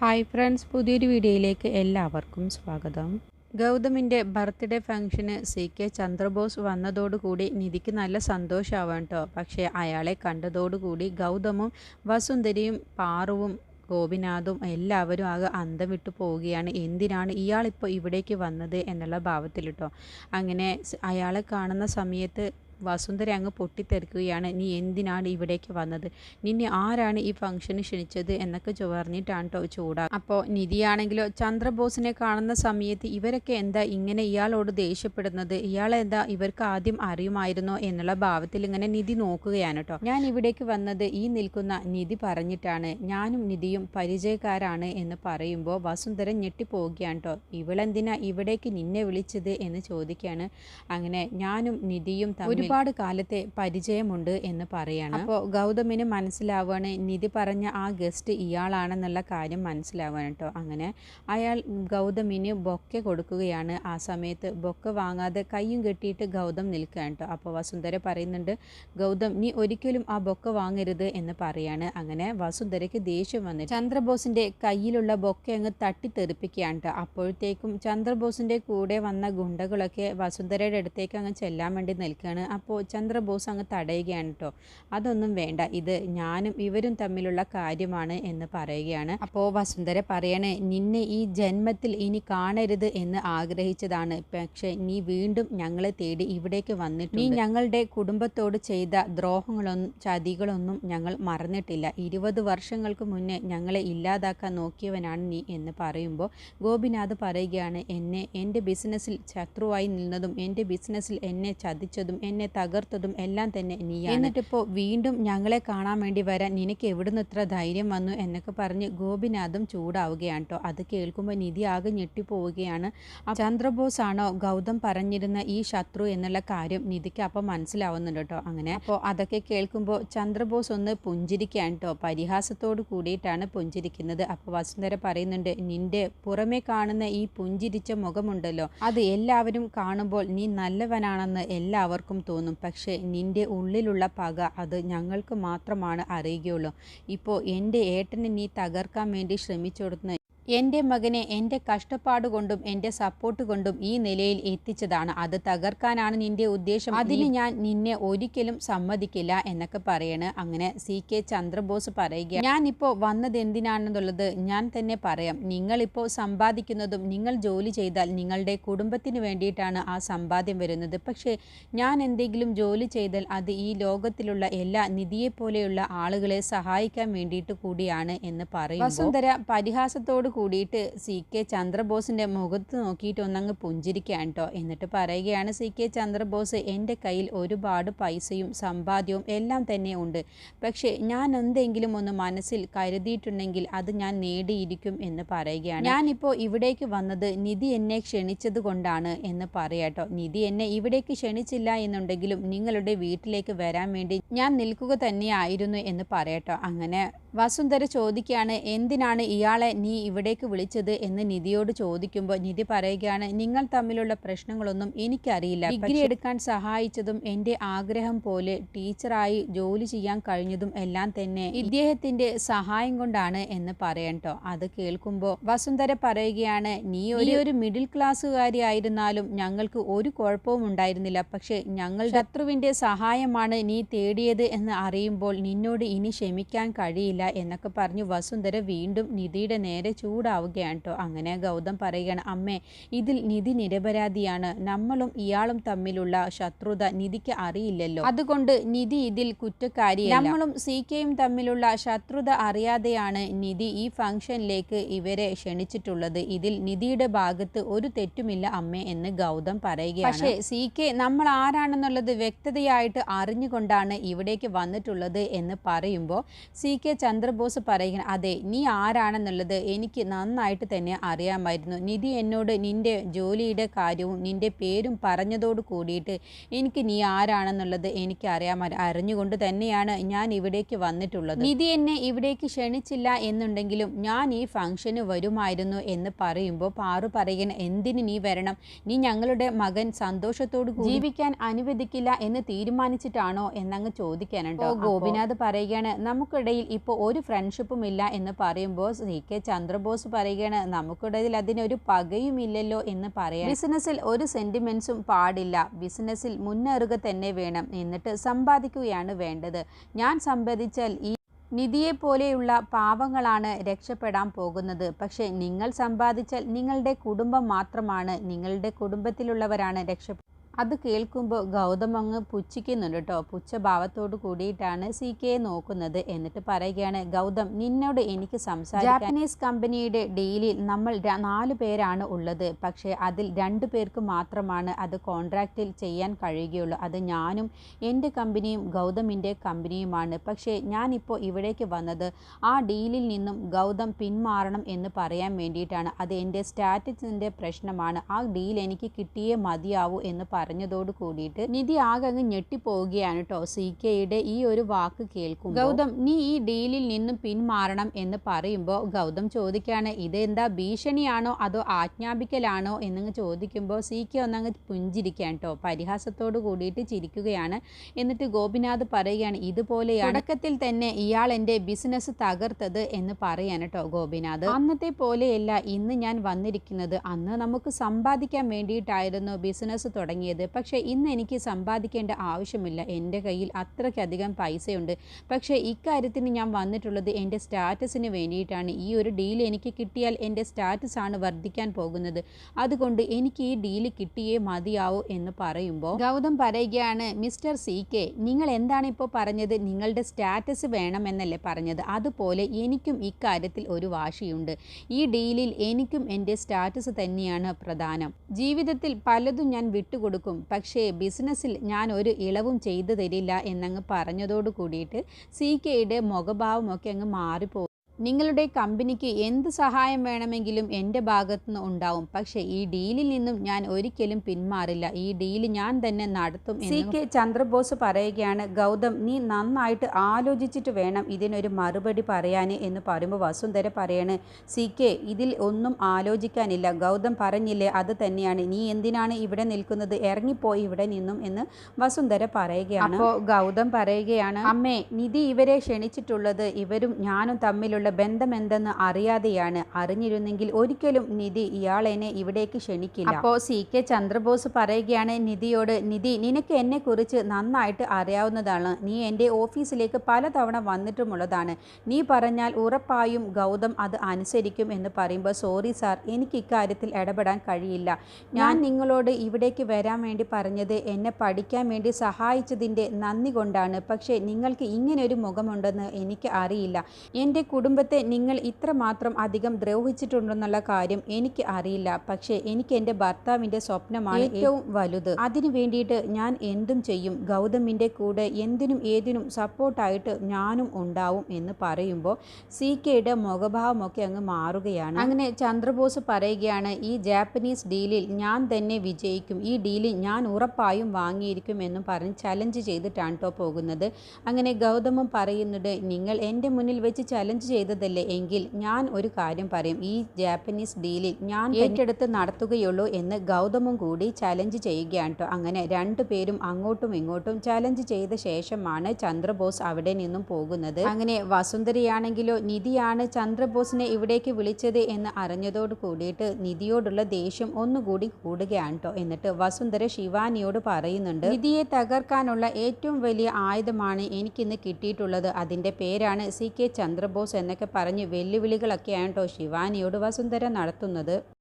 Hi friends പുതിയൊരു വീഡിയോയിലേക്ക് എല്ലാവർക്കും സ്വാഗതം. ഗൗതമിന്റെ ബർത്ത്ഡേ ഫംഗ്ഷന് സി കെ ചന്ദ്രബോസ് വന്നതോടുകൂടി നിധിക്ക് നല്ല സന്തോഷമാവാൻ കേട്ടോ പക്ഷേ അയാളെ കണ്ടതോടുകൂടി ഗൗതമും വസുന്ധരിയും പാറുവും ഗോപിനാഥും എല്ലാവരും ആകെ അന്തം വിട്ടു പോവുകയാണ്. എന്തിനാണ് ഇയാളിപ്പോൾ ഇവിടേക്ക് വന്നത് എന്നുള്ള ഭാവത്തിൽ കേട്ടോ അങ്ങനെ അയാളെ കാണുന്ന സമയത്ത് വസുന്ധര അങ്ങ് പൊട്ടിത്തെറിക്കുകയാണ്. നീ എന്തിനാണ് ഇവിടേക്ക് വന്നത്? നിന്നെ ആരാണ് ഈ ഫംഗ്ഷന് ക്ഷണിച്ചത്? എന്നൊക്കെ ചൊവർന്നിട്ടാണ് കേട്ടോ ചൂടാ. അപ്പോൾ നിധിയാണെങ്കിലോ ചന്ദ്രബോസിനെ കാണുന്ന സമയത്ത് ഇവരൊക്കെ എന്താ ഇങ്ങനെ ഇയാളോട് ദേഷ്യപ്പെടുന്നത്? ഇയാളെന്താ ഇവർക്ക് ആദ്യം അറിയുമായിരുന്നോ എന്നുള്ള ഭാവത്തിൽ ഇങ്ങനെ നിധി നോക്കുകയാണ് കേട്ടോ ഞാൻ ഇവിടേക്ക് വന്നത് ഈ നിൽക്കുന്ന നിധി പറഞ്ഞിട്ടാണ്. ഞാനും നിധിയും പരിചയക്കാരാണ് എന്ന് പറയുമ്പോൾ വസുന്ധര ഞെട്ടിപ്പോവുകയാണ് കേട്ടോ ഇവളെന്തിനാ ഇവിടേക്ക് നിന്നെ വിളിച്ചത്? എന്ന് ചോദിക്കുകയാണ് അങ്ങനെ ഞാനും നിധിയും തമ്മിൽ ഒരുപാട് കാലത്തെ പരിചയമുണ്ട് എന്ന് പറയാണ്. അപ്പോൾ ഗൗതമിന് മനസ്സിലാവുകയാണ് നിധി പറഞ്ഞ ആ ഗസ്റ്റ് ഇയാളാണെന്നുള്ള കാര്യം മനസ്സിലാവുകയാണ് കേട്ടോ അങ്ങനെ അയാൾ ഗൗതമിന് ബൊക്കെ കൊടുക്കുകയാണ്. ആ സമയത്ത് ബൊക്കെ വാങ്ങാതെ കയ്യും കെട്ടിയിട്ട് ഗൗതം നിൽക്കുകയാണ് കേട്ടോ അപ്പോൾ വസുന്ധര പറയുന്നുണ്ട് ഗൗതം നീ ഒരിക്കലും ആ ബൊക്കെ വാങ്ങരുത് എന്ന് പറയാണ്. അങ്ങനെ വസുന്ധരയ്ക്ക് ദേഷ്യം വന്നു ചന്ദ്രബോസിന്റെ കയ്യിലുള്ള ബൊക്കെ അങ്ങ് തട്ടിത്തെറിപ്പിക്കുകയാണ് കേട്ടോ അപ്പോഴത്തേക്കും ചന്ദ്രബോസിന്റെ കൂടെ വന്ന ഗുണ്ടകളൊക്കെ വസുന്ധരയുടെ അടുത്തേക്ക് അങ്ങ് ചെല്ലാൻ വേണ്ടി നിൽക്കുകയാണ്. അപ്പോൾ ചന്ദ്രബോസ് അങ്ങ് തടയുകയാണ് കേട്ടോ അതൊന്നും വേണ്ട. ഇത് ഞാനും ഇവരും തമ്മിലുള്ള കാര്യമാണ് എന്ന് പറയുകയാണ്. അപ്പോൾ വസുന്ധര പറയണേ നിന്നെ ഈ ജന്മത്തിൽ ഇനി കാണരുത് എന്ന് ആഗ്രഹിച്ചതാണ്. പക്ഷേ നീ വീണ്ടും ഞങ്ങളെ തേടി ഇവിടേക്ക് വന്നിട്ട് നീ ഞങ്ങളുടെ കുടുംബത്തോട് ചെയ്ത ദ്രോഹങ്ങളൊന്നും ചതികളൊന്നും ഞങ്ങൾ മറന്നിട്ടില്ല. ഇരുപത് വർഷങ്ങൾക്ക് മുന്നേ ഞങ്ങളെ ഇല്ലാതാക്കാൻ നോക്കിയവനാണ് നീ എന്ന് പറയുമ്പോൾ ഗോപിനാഥ് പറയുകയാണ് എന്നെ എന്റെ ബിസിനസ്സിൽ ശത്രുവായി നിന്നതും എന്റെ ബിസിനസ്സിൽ എന്നെ ചതിച്ചതും എന്നെ തകർത്തതും എല്ലാം തന്നെ നീയാണ്. എന്നിട്ടിപ്പോൾ വീണ്ടും ഞങ്ങളെ കാണാൻ വേണ്ടി വരാൻ നിനക്ക് എവിടുന്ന് ഇത്ര ധൈര്യം വന്നു എന്നൊക്കെ പറഞ്ഞ് ഗോപിനാഥും ചൂടാവുകയാണ് കേട്ടോ അത് കേൾക്കുമ്പോൾ നിധി ആകെ ഞെട്ടിപ്പോവുകയാണ്. ചന്ദ്രബോസ് ആണോ ഗൗതം പറഞ്ഞിരുന്ന ഈ ശത്രു എന്നുള്ള കാര്യം നിധിക്ക് അപ്പം മനസ്സിലാവുന്നുണ്ട് കേട്ടോ അങ്ങനെ. അപ്പോൾ അതൊക്കെ കേൾക്കുമ്പോൾ ചന്ദ്രബോസ് ഒന്ന് പുഞ്ചിരിക്കുകയാണ് കേട്ടോ പരിഹാസത്തോട് കൂടിയിട്ടാണ് പുഞ്ചിരിക്കുന്നത്. അപ്പോൾ വസുന്ധര പറയുന്നുണ്ട് നിന്റെ പുറമേ കാണുന്ന ഈ പുഞ്ചിരിച്ച മുഖമുണ്ടല്ലോ. അത് എല്ലാവരും കാണുമ്പോൾ നീ നല്ലവനാണെന്ന് എല്ലാവർക്കും തോന്നും. പക്ഷേ നിന്റെ ഉള്ളിലുള്ള പക അത് ഞങ്ങൾക്ക് മാത്രമാണ് അറിയുകയുള്ളൂ. ഇപ്പോൾ എന്റെ ഏട്ടനെ നീ തകർക്കാൻ വേണ്ടി ശ്രമിച്ചെടുത്ത് എന്റെ മകനെ എന്റെ കഷ്ടപ്പാട് കൊണ്ടും എന്റെ സപ്പോർട്ട് കൊണ്ടും ഈ നിലയിൽ എത്തിച്ചതാണ്. അത് തകർക്കാനാണ് നിന്റെ ഉദ്ദേശം. അതിന് ഞാൻ നിന്നെ ഒരിക്കലും സമ്മതിക്കില്ല എന്നൊക്കെ പറയണ്. അങ്ങനെ സി കെ ചന്ദ്രബോസ് പറയുക ഞാനിപ്പോൾ വന്നത് എന്തിനാണെന്നുള്ളത് ഞാൻ തന്നെ പറയാം. നിങ്ങളിപ്പോൾ സമ്പാദിക്കുന്നതും നിങ്ങൾ ജോലി ചെയ്താൽ നിങ്ങളുടെ കുടുംബത്തിന് വേണ്ടിയിട്ടാണ് ആ സമ്പാദ്യം വരുന്നത്. പക്ഷേ ഞാൻ എന്തെങ്കിലും ജോലി ചെയ്താൽ അത് ഈ ലോകത്തിലുള്ള എല്ലാ നിധിയെപ്പോലെയുള്ള ആളുകളെ സഹായിക്കാൻ വേണ്ടിയിട്ട് കൂടിയാണ് എന്ന് പറയും വസുന്ധര പരിഹാസത്തോട് കൂടിയിട്ട് സി കെ ചന്ദ്രബോസിന്റെ മുഖത്ത് നോക്കിയിട്ട് ഒന്നങ്ങ് പുഞ്ചിരിക്കുകയാണ് കേട്ടോ എന്നിട്ട് പറയുകയാണ് സി കെ ചന്ദ്രബോസ് എന്റെ കയ്യിൽ ഒരുപാട് പൈസയും സമ്പാദ്യവും എല്ലാം തന്നെ ഉണ്ട്. പക്ഷേ ഞാൻ എന്തെങ്കിലും ഒന്ന് മനസ്സിൽ കരുതിയിട്ടുണ്ടെങ്കിൽ അത് ഞാൻ നേടിയിരിക്കും എന്ന് പറയുകയാണ്. ഞാനിപ്പോൾ ഇവിടേക്ക് വന്നത് നിധി എന്നെ ക്ഷണിച്ചത് കൊണ്ടാണ് എന്ന് പറയാട്ടോ നിധി എന്നെ ഇവിടേക്ക് ക്ഷണിച്ചില്ല എന്നുണ്ടെങ്കിലും നിങ്ങളുടെ വീട്ടിലേക്ക് വരാൻ വേണ്ടി ഞാൻ നിൽക്കുക തന്നെയായിരുന്നു എന്ന് പറയട്ടോ അങ്ങനെ വസുന്ധര ചോദിക്കുകയാണ് എന്തിനാണ് ഇയാളെ നീ ഇവിടേക്ക് വിളിച്ചത്? എന്ന് നിധിയോട് ചോദിക്കുമ്പോൾ നിധി പറയുകയാണ് നിങ്ങൾ തമ്മിലുള്ള പ്രശ്നങ്ങളൊന്നും എനിക്കറിയില്ല. ഡിഗ്രി എടുക്കാൻ സഹായിച്ചതും എന്റെ ആഗ്രഹം പോലെ ടീച്ചറായി ജോലി ചെയ്യാൻ കഴിഞ്ഞതും എല്ലാം തന്നെ ഇദ്ദേഹത്തിന്റെ സഹായം കൊണ്ടാണ് എന്ന് പറയണ്ടോ അത് കേൾക്കുമ്പോൾ വസുന്ധര പറയുകയാണ് നീ ഒരു ഒരു മിഡിൽ ക്ലാസ്സുകാരി ആയിരുന്നാലും ഞങ്ങൾക്ക് ഒരു കുഴപ്പവും ഉണ്ടായിരുന്നില്ല. പക്ഷേ ഞങ്ങൾ ശത്രുവിന്റെ സഹായമാണ് നീ തേടിയത് എന്ന് അറിയുമ്പോൾ നിന്നോട് ഇനി ക്ഷമിക്കാൻ കഴിയില്ല. എന്നൊക്കെ പറഞ്ഞു വസുന്ധര വീണ്ടും നിധിയുടെ നേരെ ചൂടാവുകയാണ് കേട്ടോ അങ്ങനെ ഗൗതം പറയുകയാണ് അമ്മേ ഇതിൽ നിധി നിരപരാധിയാണ്. നമ്മളും ഇയാളും തമ്മിലുള്ള ശത്രുത നിധിക്ക് അറിയില്ലല്ലോ. അതുകൊണ്ട് നിധി ഇതിൽ കുറ്റക്കാരി നമ്മളും സി കെയും തമ്മിലുള്ള ശത്രുത അറിയാതെയാണ് നിധി ഈ ഫംഗ്ഷനിലേക്ക് ഇവരെ ക്ഷണിച്ചിട്ടുള്ളത്. ഇതിൽ നിധിയുടെ ഭാഗത്ത് ഒരു തെറ്റുമില്ല അമ്മേ എന്ന് ഗൗതം പറയുകയാണ്. പക്ഷേ സി കെ നമ്മൾ ആരാണെന്നുള്ളത് വ്യക്തതയായിട്ട് അറിഞ്ഞുകൊണ്ടാണ് ഇവിടേക്ക് വന്നിട്ടുള്ളത് എന്ന് പറയുമ്പോൾ സി കെ ചന്ദ്രബോസ് പറയുകയാണ് അതെ നീ ആരാണെന്നുള്ളത് എനിക്ക് നന്നായിട്ട് തന്നെ അറിയാമായിരുന്നു. നിധി എന്നോട് നിന്റെ ജോലിയുടെ കാര്യവും നിന്റെ പേരും പറഞ്ഞതോട് കൂടിയിട്ട് എനിക്ക് നീ ആരാണെന്നുള്ളത് എനിക്ക് അറിയാമായിരുന്നു. അറിഞ്ഞുകൊണ്ട് തന്നെയാണ് ഞാൻ ഇവിടേക്ക് വന്നിട്ടുള്ളത്. നിധി എന്നെ ഇവിടേക്ക് ക്ഷണിച്ചില്ല എന്നുണ്ടെങ്കിലും ഞാൻ ഈ ഫംഗ്ഷന് വരുമായിരുന്നു എന്ന് പറയുമ്പോൾ പാറു പറയുന്ന എന്തിന് നീ വരണം? നീ ഞങ്ങളുടെ മകൻ സന്തോഷത്തോട് ജീവിക്കാൻ അനുവദിക്കില്ല എന്ന് തീരുമാനിച്ചിട്ടാണോ? എന്നങ്ങ് ചോദിക്കാനുണ്ടോ. ഗോപിനാഥ് പറയുകയാണ് നമുക്കിടയിൽ ഇപ്പോൾ ഒരു ഫ്രണ്ട്ഷിപ്പും ഇല്ല എന്ന് പറയുമ്പോൾ സി കെ ചന്ദ്രബോസ് പറയുകയാണ് നമുക്കിടയിൽ അതിനൊരു പകയും ഇല്ലല്ലോ എന്ന് പറയാം ബിസിനസ്സിൽ ഒരു സെന്റിമെന്റ്സും പാടില്ല. ബിസിനസ്സിൽ മുന്നേറുക തന്നെ വേണം. എന്നിട്ട് സമ്പാദിക്കുകയാണ് വേണ്ടത്. ഞാൻ സമ്പാദിച്ചാൽ ഈ നിധിയെപ്പോലെയുള്ള പാവങ്ങളാണ് രക്ഷപ്പെടാൻ പോകുന്നത്. പക്ഷേ നിങ്ങൾ സമ്പാദിച്ചാൽ നിങ്ങളുടെ കുടുംബം മാത്രമാണ്. നിങ്ങളുടെ കുടുംബത്തിലുള്ളവരാണ് രക്ഷ അത് കേൾക്കുമ്പോൾ ഗൗതം അങ്ങ് പുച്ഛിക്കുന്നുണ്ട് കേട്ടോ. പുച്ഛഭാവത്തോട് കൂടിയിട്ടാണ് സി കെ നോക്കുന്നത്. എന്നിട്ട് പറയുകയാണ് ഗൗതം നിന്നോട് എനിക്ക് സംസാരിക്കാം ജാപ്പനീസ് കമ്പനിയുടെ ഡീലിൽ നമ്മൾ നാല് പേരാണ് ഉള്ളത്. പക്ഷേ അതിൽ രണ്ടു പേർക്ക് മാത്രമാണ് അത് കോൺട്രാക്റ്റിൽ ചെയ്യാൻ കഴിയുകയുള്ളൂ. അത് ഞാനും എന്റെ കമ്പനിയും ഗൗതമിന്റെ കമ്പനിയുമാണ്. പക്ഷേ ഞാനിപ്പോൾ ഇവിടേക്ക് വന്നത് ആ ഡീലിൽ നിന്നും ഗൗതം പിന്മാറണം എന്ന് പറയാൻ വേണ്ടിയിട്ടാണ്. അത് എന്റെ സ്റ്റാറ്റസിന്റെ പ്രശ്നമാണ്. ആ ഡീൽ എനിക്ക് കിട്ടിയേ മതിയാവൂ എന്ന് പറഞ്ഞതോട് കൂടിയിട്ട് നിധി ആകെ അങ്ങ് ഞെട്ടിപ്പോവുകയാണ് കേട്ടോ സി കെയുടെ ഈ ഒരു വാക്ക് കേൾക്കും ഗൗതം നീ ഈ ഡീലിൽ നിന്നും പിന്മാറണം എന്ന് പറയുമ്പോൾ ഗൗതം ചോദിക്കുകയാണ് ഇതെന്താ ഭീഷണിയാണോ അതോ ആജ്ഞാപിക്കലാണോ? എന്നങ്ങ് ചോദിക്കുമ്പോൾ സി കെ ഒന്നങ്ങ് പുഞ്ചിരിക്കാൻ കേട്ടോ പരിഹാസത്തോട് കൂടിയിട്ട് ചിരിക്കുകയാണ്. എന്നിട്ട് ഗോപിനാഥ് പറയുകയാണ് ഇതുപോലെയാണ് തുടക്കത്തിൽ തന്നെ ഇയാൾ എന്റെ ബിസിനസ് തകർത്തത് എന്ന് പറയാണ് കേട്ടോ ഗോപിനാഥ്. അന്നത്തെ പോലെയല്ല ഇന്ന് ഞാൻ വന്നിരിക്കുന്നത്. അന്ന് നമുക്ക് സമ്പാദിക്കാൻ വേണ്ടിയിട്ടായിരുന്നു ബിസിനസ് തുടങ്ങിയത്. പക്ഷേ ഇന്ന് എനിക്ക് സമ്പാദിക്കേണ്ട ആവശ്യമില്ല. എന്റെ കയ്യിൽ അത്രയ്ക്കധികം പൈസയുണ്ട്. പക്ഷേ ഇക്കാര്യത്തിന് ഞാൻ വന്നിട്ടുള്ളത് എന്റെ സ്റ്റാറ്റസിന് വേണ്ടിയിട്ടാണ്. ഈ ഒരു ഡീൽ എനിക്ക് കിട്ടിയാൽ എന്റെ സ്റ്റാറ്റസാണ് വർദ്ധിക്കാൻ പോകുന്നത്. അതുകൊണ്ട് എനിക്ക് ഈ ഡീൽ കിട്ടിയേ മതിയാവൂ എന്ന് പറയുമ്പോൾ ഗൗതം പറയുകയാണ് മിസ്റ്റർ സി കെ നിങ്ങൾ എന്താണ് ഇപ്പോൾ പറഞ്ഞത്? നിങ്ങളുടെ സ്റ്റാറ്റസ് വേണമെന്നല്ലേ പറഞ്ഞത്? അതുപോലെ എനിക്കും ഇക്കാര്യത്തിൽ ഒരു വാശിയുണ്ട്. ഈ ഡീലിൽ എനിക്കും എന്റെ സ്റ്റാറ്റസ് തന്നെയാണ് പ്രധാനം. ജീവിതത്തിൽ പലതും ഞാൻ വിട്ടുകൊടുക്കും. പക്ഷേ ബിസിനസ്സിൽ ഞാൻ ഒരു ഇളവും ചെയ്തു തരില്ല എന്നങ്ങ് പറഞ്ഞതോട് കൂടിയിട്ട് സി കെയുടെ മുഖഭാവമൊക്കെ അങ്ങ് മാറിപ്പോ നിങ്ങളുടെ കമ്പനിക്ക് എന്ത് സഹായം വേണമെങ്കിലും എന്റെ ഭാഗത്തുനിന്ന് ഉണ്ടാവും. പക്ഷേ ഈ ഡീലിൽ നിന്നും ഞാൻ ഒരിക്കലും പിന്മാറില്ല. ഈ ഡീൽ ഞാൻ തന്നെ നടത്തും സി കെ ചന്ദ്രബോസ് പറയുകയാണ് ഗൗതം നീ നന്നായിട്ട് ആലോചിച്ചിട്ട് വേണം ഇതിനൊരു മറുപടി പറയാൻ എന്ന് പറയുമ്പോൾ വസുന്ധര പറയാണ് സി കെ ഇതിൽ ഒന്നും ആലോചിക്കാനില്ല. ഗൗതം പറഞ്ഞില്ലേ അത് തന്നെയാണ്. നീ എന്തിനാണ് ഇവിടെ നിൽക്കുന്നത്? ഇറങ്ങിപ്പോയി ഇവിടെ നിന്നും എന്ന് വസുന്ധര പറയുകയാണ്. അപ്പോൾ ഗൗതം പറയുകയാണ് അമ്മേ നിധി ഇവരെ ക്ഷണിച്ചിട്ടുള്ളത് ഇവരും ഞാനും തമ്മിലുള്ള ബന്ധമെന്തെന്ന് അറിയാതെയാണ് അറിഞ്ഞിരുന്നെങ്കിൽ ഒരിക്കലും നിധി ഇയാളെന്നെ ഇവിടേക്ക് ക്ഷണിക്കില്ല. അപ്പോ സി കെ ചന്ദ്രബോസ് പറയുകയാണ് നിധിയോട് നിധി നിനക്ക് എന്നെ കുറിച്ച് നന്നായിട്ട് അറിയാവുന്നതാണ്. നീ എന്റെ ഓഫീസിലേക്ക് പലതവണ വന്നിട്ടുമുള്ളതാണ്. നീ പറഞ്ഞാൽ ഉറപ്പായും ഗൗതം അത് അനുസരിക്കും എന്ന് പറയുമ്പോൾ സോറി സാർ എനിക്ക് ഇക്കാര്യത്തിൽ ഇടപെടാൻ കഴിയില്ല. ഞാൻ നിങ്ങളോട് ഇവിടേക്ക് വരാൻ വേണ്ടി പറഞ്ഞത് എന്നെ പഠിക്കാൻ വേണ്ടി സഹായിച്ചതിന്റെ നന്ദി കൊണ്ടാണ്. പക്ഷേ നിങ്ങൾക്ക് ഇങ്ങനെ ഒരു മുഖമുണ്ടെന്ന് എനിക്ക് അറിയില്ല. എന്റെ കുടുംബത്തെ നിങ്ങൾ ഇത്രമാത്രം അധികം ദ്രോഹിച്ചിട്ടുണ്ടെന്നുള്ള കാര്യം എനിക്ക് അറിയില്ല. പക്ഷേ എനിക്ക് എന്റെ ഭർത്താവിന്റെ സ്വപ്നമാണ് ഏറ്റവും വലുത്. അതിനു വേണ്ടിയിട്ട് ഞാൻ എന്തും ചെയ്യും. ഗൗതമിന്റെ കൂടെ എന്തിനും ഏതിനും സപ്പോർട്ടായിട്ട് ഞാനും ഉണ്ടാവും എന്ന് പറയുമ്പോൾ സി കെയുടെ മുഖഭാവമൊക്കെ അങ്ങ് മാറുകയാണ്. അങ്ങനെ ചന്ദ്രബോസ് പറയുകയാണ് ഈ ജാപ്പനീസ് ഡീലിൽ ഞാൻ തന്നെ വിജയിക്കും. ഈ ഡീലിൽ ഞാൻ ഉറപ്പായും വാങ്ങിയിരിക്കും എന്നും പറഞ്ഞ് ചലഞ്ച് ചെയ്തിട്ടാണ് കേട്ടോ പോകുന്നത്. അങ്ങനെ ഗൗതമം പറയുന്നുണ്ട് നിങ്ങൾ എന്റെ മുന്നിൽ വെച്ച് ചലഞ്ച് ചെയ്തതല്ലേ? എങ്കിൽ ഞാൻ ഒരു കാര്യം പറയും. ഈ ജാപ്പനീസ് ഡീലിൽ ഞാൻ ഏറ്റെടുത്ത് നടത്തുകയുള്ളൂ എന്ന് ഗൗതമും കൂടി ചലഞ്ച് ചെയ്യുകയാണ് കേട്ടോ അങ്ങനെ രണ്ടുപേരും അങ്ങോട്ടും ഇങ്ങോട്ടും ചലഞ്ച് ചെയ്ത ശേഷമാണ് ചന്ദ്രബോസ് അവിടെ നിന്നും പോകുന്നത്. അങ്ങനെ വസുന്ധരയാണെങ്കിലോ നിധിയാണ് ചന്ദ്രബോസിനെ ഇവിടേക്ക് വിളിച്ചത് എന്ന് അറിഞ്ഞതോട് കൂടിയിട്ട് നിധിയോടുള്ള ദേഷ്യം ഒന്നുകൂടി കൂടുകയാണ് കേട്ടോ എന്നിട്ട് വസുന്ധര ശിവാനിയോട് പറയുന്നുണ്ട് നിധിയെ തകർക്കാനുള്ള ഏറ്റവും വലിയ ആയുധമാണ് എനിക്കിന്ന് കിട്ടിയിട്ടുള്ളത്. അതിന്റെ പേരാണ് സി കെ ചന്ദ്രബോസ് എന്നൊക്കെ പറഞ്ഞ് വെല്ലുവിളികളൊക്കെയാണ് കേട്ടോ ശിവാനിയോട് വസുന്ധര നടത്തുന്നത്.